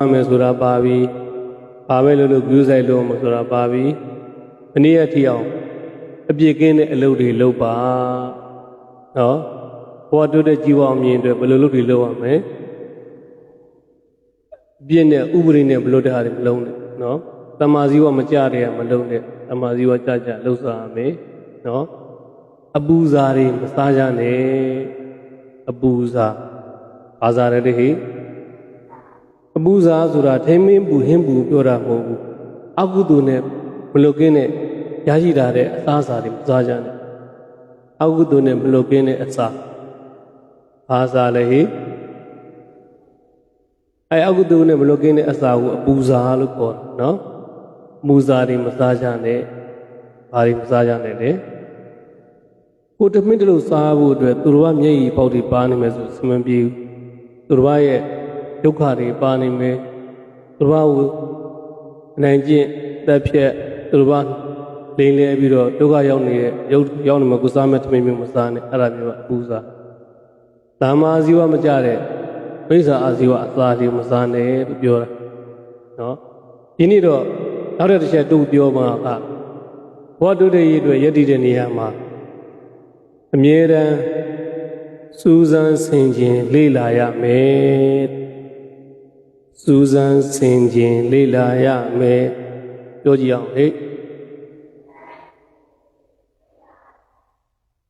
အမယ်ဆိုတာပါပြီပါပဲလို့လို့ view site လို့မဆိုတာပါပြီမနေ့ရက်ထီအောင်အပြစ်ကင်းတဲ့အလုပ်တွေလုပ်ပါနော်ဘဝတိုးတဲ့ជីវအောင်မြင်အတွက်ဘယ်လိုလုပ်တွေလုပ်ရမလဲပြည့်နဲ့ဥပဒေနဲ့ဘယ်လိုတဟာတွေမလုံးနဲ့နော်တမာဇီဝမကြတဲ့ကမလုံးနဲ့တမာဇီဝကြကြလှုပ်ရှားရမယ်နော်အပူဇာတွေမစားကြနဲ့အပူဇာဘာဇာရတဲ့ဟိအ ပူဇာဆိုတာထိမင်းပူဟင်းပူပြောတာမဟုတ်ဘူးအကုသိုလ်နဲ့မလုတ်ကင်းနဲ့ရရှိတာတဲ့အစားအစာတွေမစားကြနဲ့အကုသိုလ်နဲ့မလုတ်ကင်းတဲ့အစာဘာစာလဲဟိအဲအကုသိုလ်နဲ့မလုတ်ကင်းတဲ့အစာကိုအပူဇာလို့ခေါ်တာနော်အပူဇာတွေမစားကြနဲ့ဘာတွေမစားကြနဲ့လေကိုတမင်းတလို့စားဖို့အတွက်သူတော်ကမျက်ရည်ပေါက်တွေပါနေမယ်ဆိုစမပြေဘူးသူတော်ရဲ့ ဒုက္ခတွေပါနေမယ်သူတော်ကိုအနိုင်ကျင့်တက်ဖြတ်သူတော်လိန်လဲပြီးတော့ဒုက္ခရောက်နေတဲ့ရုပ်ရောက်နေမှာကိုစားမဲ့တမင်မျိုးမစားနဲ့အဲ့ဒါမျိုးကအပူစားဓမ္မာဇီဝမကြတဲ့ပိဿာအာဇီဝအစာတွေမစားနဲ့လို့ပြောတာနော်ဒီနေ့တော့နောက်တစ်ချက်တူပြောမှာကဘောတုတ္တရေအတွက်ယက်တည်တဲ့နေရာမှာအမြဲတမ်းစူးစမ်းဆင်ခြင်လေ့လာရမယ် စူးစမ်းဆင်ခြင်လေ့လာရမယ်ပြောကြည့်အောင်ဟဲ့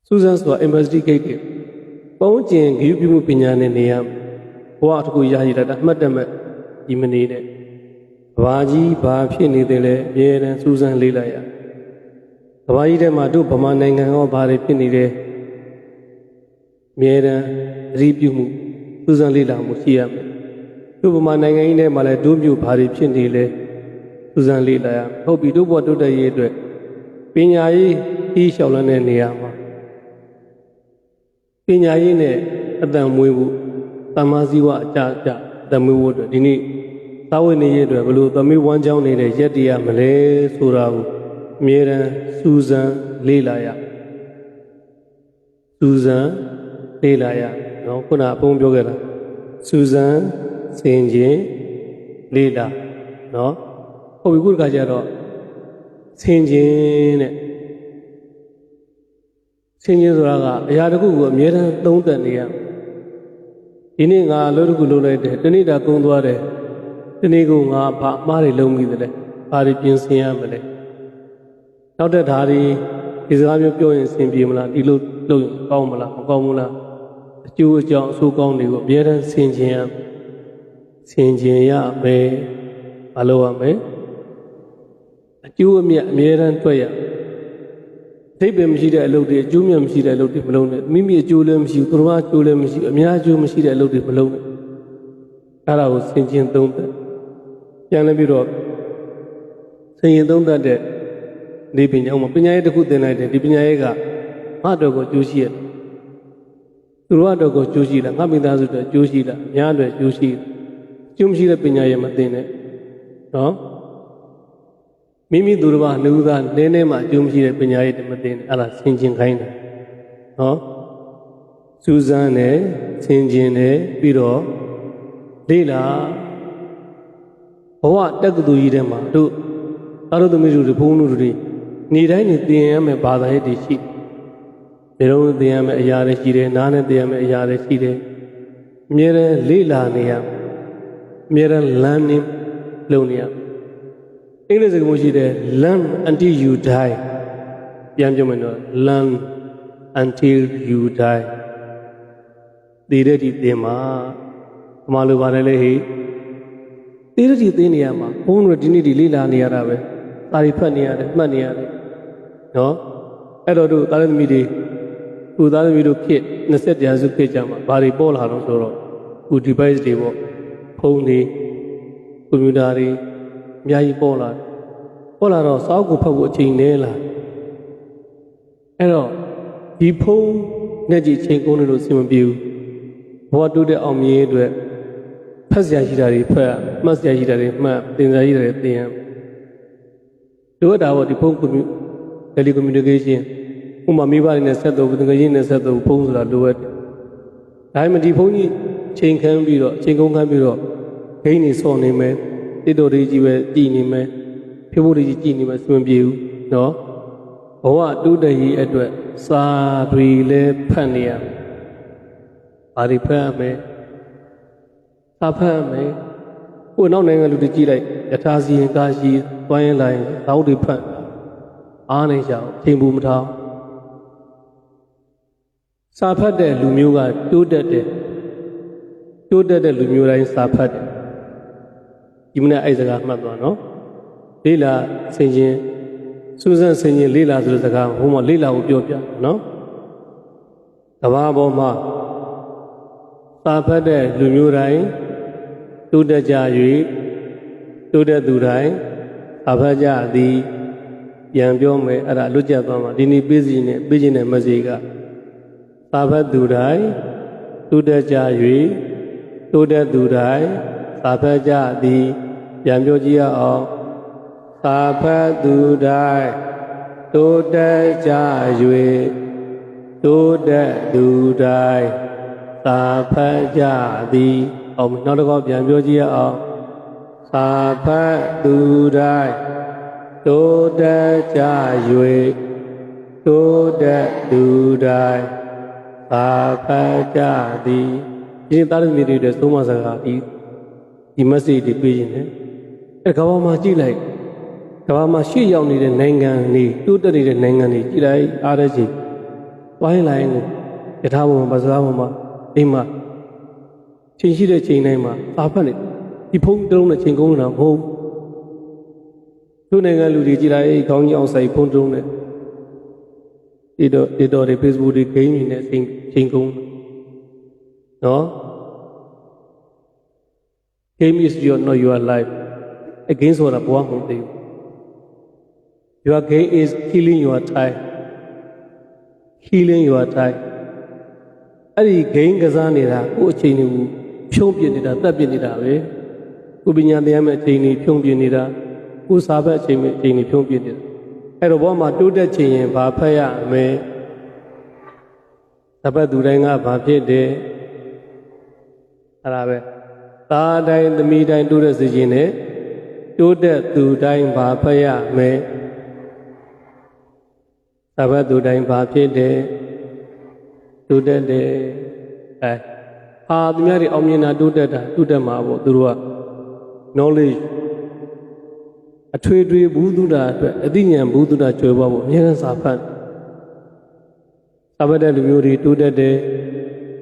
စူးစမ်းဆိုတာ investigate တယ်ပုံကျင်ဂရုပြုမှုပညာနဲ့နေရဘဝတစ်ခုရရှိတာအမှတ်တမဲ့ဒီမနေတဲ့ဘာကြီးဘာဖြစ်နေတယ်လဲအမြဲတမ်းစူးစမ်းလေ့လာရကဘာကြီးထဲမှာတို့ဗမာနိုင်ငံရောဘာတွေဖြစ်နေတယ်အမြဲတမ်းအရိပြုမှုစူးစမ်းလေ့လာမှုရှိရမယ် တို့ဗမာနိုင်ငံကြီးထဲမှာလည်းတို့မျိုးဘာတွေဖြစ်နေလဲစူးစမ်းလေ့လာရဟုတ်ပြီတို့ဘောတိုးတက်ရေးအတွက်ပညာရေးကြီးလျှောက်လန်းတဲ့နေရာမှာပညာရေးနဲ့အတန်မွေးဖို့တမ္မာဇီဝအကြအကြတမွေးဖို့အတွက်ဒီနေ့သာဝေနေရေးအတွက်ဘယ်လိုသမီးဝမ်းကြောင်းနေတဲ့ရက်တရားမလဲဆိုတာကိုအမြဲတမ်းစူးစမ်းလေ့လာရစူးစမ်းလေ့လာရနော်ခုနအပုံပြောခဲ့တာစူးစမ်း စင်ခြင်းလေ့လာနော်ဟုတ်ပြီခုတခါကျတော့စင်ခြင်းတဲ့စင်ခြင်းဆိုတာကအရာတစ်ခုကိုအမြဲတမ်းသုံးသပ်နေရဒီနေ့ငါအလုပ်တစ်ခုလုပ်လိုက်တယ်တနေ့တာကုံသွားတယ်ဒီနေ့ကငါဘာအမှားတွေလုပ်မိတယ်လဲဘာတွေပြင်ဆင်ရမလဲနောက်တဲ့ဓာရီဒီစကားမျိုးပြောရင်အဆင်ပြေမလားဒီလိုလုပ်ရင်ကောင်းမလားမကောင်းဘူးလားအကျိုးအကြောင်းအဆိုးကောင်းတွေကိုအမြဲတမ်းဆင်ခြင်ရ ဆင်ခြင်ရမယ်မလုပ်ရမယ်အကျိုးအမြတ်အမြဲတမ်းတွေ့ရအသိပင်မရှိတဲ့အလုပ်တွေအကျိုးမြတ်မရှိတဲ့အလုပ်တွေမလုပ်နဲ့မိမိအကျိုးလည်းမရှိဘူးသူတော်အကျိုးလည်းမရှိဘူးအများအကျိုးမရှိတဲ့အလုပ်တွေမလုပ်နဲ့အဲ့ဒါကိုဆင်ခြင်သုံးသပ်ပြန်လည်းပြီးတော့ဆင်ခြင်သုံးသပ်တဲ့ဒီပညာမှာပညာရေးတစ်ခုသင်လိုက်တယ်ဒီပညာရေးကငါ့အတွက်ကိုကျိုးရှိရတယ်သူတို့အတွက်ကိုကျိုးရှိလားငါမိသားစုအတွက်ကျိုးရှိလားအများအတွက်ကျိုးရှိ ကျိုးမရှိတဲ့ပညာရေးမသင်နဲ့နော်မိမိသူတော်ဘာလူသားနည်းနည်းမှအကျိုးမရှိတဲ့ပညာရေးတွေမသင်နဲ့အဲ့ဒါဆင်ခြင်ခိုင်းတယ်နော်စူးစမ်းတယ်ဆင်ခြင်တယ်ပြီးတော့လေ့လာဘဝတက္ကသိုလ်ကြီးထဲမှာတို့သားတို့သမီးတို့တွေဘုန်းတို့တွေနေတိုင်းနေသင်ရမယ်ဘာသာရေးတွေရှိတယ်။ဒါတော့သင်ရမယ်အရာတွေရှိတယ်နားနဲ့သင်ရမယ်အရာတွေရှိတယ်။အမြဲတမ်းလေ့လာနေရ အမြဲတမ်း learning လုပ်နေရအင်္ဂလိပ်စကားမျိုးရှိတယ် learn until you die ပြန်ပြောမယ်နော် learn until you die ဒီတဲ့ဒီသင်မှာဘမလိုပါတယ်လေဟိဒီတဲ့ဒီသင်နေရမှာဘုန်းတို့ဒီနေ့ဒီလေ့လာနေရတာပဲစာရီဖတ်နေရတယ်မှတ်နေရတယ်နော်အဲ့တော့တို့သားသမီးတွေကိုသားသမီးတို့ဖြစ်20တရားစုဖြစ်ကြမှာဘာတွေပေါ်လာတော့ဆိုတော့ခု device တွေပေါ့ ဖုန်းတွေကွန်ပျူတာတွေအများကြီးပေါ်လာတယ်ပေါ်လာတော့စောက်ကိုဖတ်ဖို့အချိန်နည်းလာအဲ့တော့ဒီဖုန်းနဲ့ကြည့်ချိန်ကုန်လို့အဆင်မပြေဘူးဘဝတိုးတဲ့အောင်မြင်ရေးအတွက်ဖတ်စရာရှိတာတွေဖတ်မှတ်စရာရှိတာတွေမှတ်သင်စရာရှိတာတွေသင်ရတို့တာပေါ့ဒီဖုန်းကွန်ပျူတယ်လီကွန်မြူနီကေးရှင်းဥမာမိဘတွေနဲ့ဆက်သွယ်ဘူးငွေရင်းနဲ့ဆက်သွယ်ဘူးဖုန်းဆိုတာလိုအပ်တယ်ဒါပေမဲ့ဒီဖုန်းကြီးချိန်ခန်းပြီးတော့ချိန်ကုန်ခန်းပြီးတော့ ဂိမ်းနေစောနေမယ်တိတော်တွေကြီးပဲကြည်နေမယ်ဖြိုးဖို့တွေကြီးကြည်နေမယ်စွန့်ပြေဘူးနော်ဘဝတူတည်ရေးအတွက်စာတွေလည်းဖတ်နေရမယ်ဘာတွေဖတ်ရမလဲစာဖတ်ရမယ်ကိုယ်နောက်နိုင်ငံလူတွေကြည့်လိုက်ယထာစီရင်ကာရှိတွိုင်းရင်လိုက်သောက်တွေဖတ်အားနေကြအောင်ချိန်ဘူးမထောင်စာဖတ်တဲ့လူမျိုးကတိုးတက်တဲ့တိုးတက်တဲ့လူမျိုးတိုင်းစာဖတ်တယ် ဒီမနေ့အဲ့စကားမှတ်သွားနော်လေးလာဆင်ခြင်းစူးစမ်းဆင်ခြင်းလေးလာဆိုတဲ့စကားဟိုမှာလေးလာကိုပြောပြနော်ကဘာပေါ်မှာစာဖတ်တဲ့လူမျိုးတိုင်းတိုးတက်ကြ၍တိုးတက်သူတိုင်းအဖတ်ကြသည်ပြန်ပြောမယ်အဲ့ဒါလွတ်ကျက်သွားမှာဒီနေ့ပေးစီနဲ့ပေးခြင်းတဲ့မစီကသာဖတ်သူတိုင်းတိုးတက်ကြ၍တိုးတက်သူတိုင်းသာဖတ်ကြသည် ပြန်ပြောကြည့်ရအောင်သာဖတ်သူတိုင်းတိုးတက်ကြ၍တိုးတက်သူတိုင်းသာဖတ်ကြသည်အောင်နောက်တစ်ခေါက်ပြန်ပြောကြည့်ရအောင်သာဖတ်သူတိုင်းတိုးတက်ကြ၍တိုးတက်သူတိုင်းသာဖတ်ကြသည်ဒီသားသမီးတွေအတွက်သုံးမစကားဒီဒီ message တွေပေးခြင်းနဲ့ အဲကမ္ဘာမှာကြည့်လိုက်ကမ္ဘာမှာရှေ့ရောက်နေတဲ့နိုင်ငံတွေတိုးတက်နေတဲ့နိုင်ငံတွေကြည့်လိုက်အားရကြီးဝိုင်းလိုက်ကိုယထာဘုံမှာပစကားဘုံမှာအိမ်မှာချိန်ရှိတဲ့ချိန်တိုင်းမှာအာဖတ်နေဒီဖုန်းတုံးနဲ့ချိန်ကုန်တာမဟုတ်သူနိုင်ငံလူတွေကြည်လိုက်ခေါင်းကြီးအောင်ဆိုင်ဖုန်းတုံးနဲ့ဒီတော့ဒီတော့ဒီ Facebook တွေဂိမ်းတွေနဲ့ချိန်ချိန်ကုန်နော် game is your not your life against ဆိုတာဘဝမဟုတ်သေးဘူး your game is killing your time healing your time အဲ့ဒီဂိမ်းကစားနေတာကိုယ့်အချိန်တွေကိုဖြုံးပြနေတာတတ်ပြနေတာပဲကိုယ်ပညာတရားမဲ့အချိန်တွေဖြုံးပြနေတာကိုယ်စာဘက်အချိန်မဲ့အချိန်တွေဖြုံးပြနေတာအဲ့တော့ဘောမှာတိုးတက်ချင်ရင်ဘာဖတ်ရမလဲသဘတ်သူတိုင်းကဘာဖြစ်တယ်အဲ့ဒါပဲသားတိုင်းသမီးတိုင်းတိုးတက်စေခြင်းနဲ့ တိုးတက်သူတိုင်းဘာဖတ်ရမလဲသဘတ်သူတိုင်းဘာဖြစ်တယ်တိုးတက်တယ်အဲအာသူများတွေအောင်မြင်တာတိုးတက်တာတိုးတက်မှာပေါ့သူတို့က knowledge အထွေထွေဘူးသူတာအတွက်အသိဉာဏ်ဘူးသူတာကျွယ်ပါဖို့အများကြီးစာဖတ်စာဖတ်တဲ့လူမျိုးတွေတိုးတက်တယ်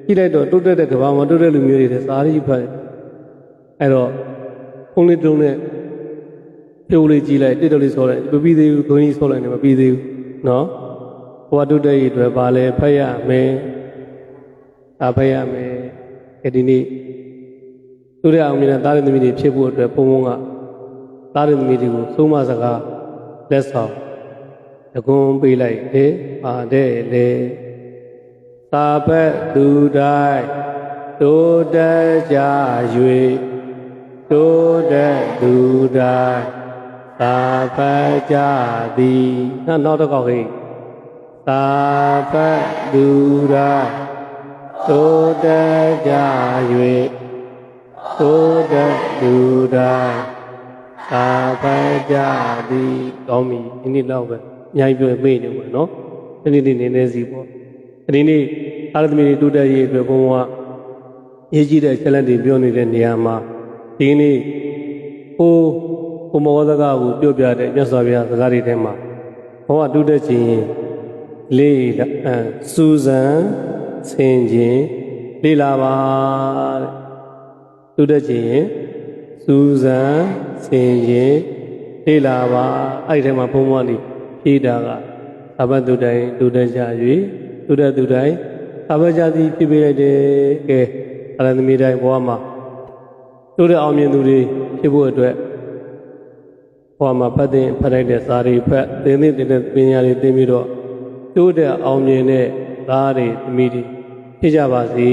ကြည့်လိုက်တော့တိုးတက်တဲ့ကဘာမှာတိုးတက်လူမျိုးတွေတဲ့စာရီဖတ်အဲ့တော့ဖုန်းလေးတုံးနဲ့ ပြုတ်လေးကြည့်လိုက်တစ်တော်လေးဆောလိုက်မပြီးသေးဘူးခွင်းကြီးဆောလိုက်နေမပြီးသေးဘူးနော်ဘဝတိုးတက်ရေးအတွက်ဘာလဲဖတ်ရမယ်အဖတ်ရမယ်ဒီနေ့သူရအောင်မြင်တဲ့သားရသမီးတွေဖြစ်ဖို့အတွက်ဘုံဘုံကသားရသမီးတွေကိုသုံးမစကားလက်ဆောင်တကွန်ပေးလိုက်တယ်ပါတယ်လေသာဘက်သူတိုင်းတိုးတက်ကြ၍တိုးတက်သူတိုင်း သာဘက်ကြသည်နောက်နောက်တစ်ခေါက်ဟိသာဘက်သူတိုင်းတိုးတက်ကြ၍တိုးတက်သူတိုင်းသာဖတ်ကြသည်ကောင်းပြီဒီနေ့တော့ပဲအများကြီးပြောမေ့နေမှာနော်ဒီနေ့ဒီနေနေစီပေါ့ဒီနေ့အာရသမီတွေတိုးတက်ရေးအတွက်ဘုံဘဝရေးကြည့်တဲ့ချက်လက်တွေပြောနေတဲ့နေရာမှာဒီနေ့ဟို ဘုံမောစကားကိုပြောပြတဲ့မြတ်စွာဘုရားစကားတွေထဲမှာဘဝတိုးတက်ခြင်းလေးအစူဇန်ဆင်ခြင်းလေးလာပါတဲ့တိုးတက်ခြင်းစူဇန်ဆင်ခြင်းလေးလာပါအဲ့ဒီထဲမှာဘုံဘဝနေဖြေးတာကအဘတ်သူတိုင်းတိုးတက်ကြ၍တိုးတက်သူတိုင်းအဘတ်ကြသည်ဖြစ်ပေးလိုက်တယ်ကဲအရသမီးတိုင်းဘဝမှာတိုးတက်အောင်မြင်သူတွေဖြစ်ဖို့အတွက် ဘဝမှာဖတ်တဲ့ဖတ်လိုက်တဲ့စာတွေဖတ်သင်သိတဲ့ပညာတွေသင်ပြီးတော့တိုးတက်အောင်မြင်တဲ့သားတွေသမီးတွေဖြစ်ကြပါစေ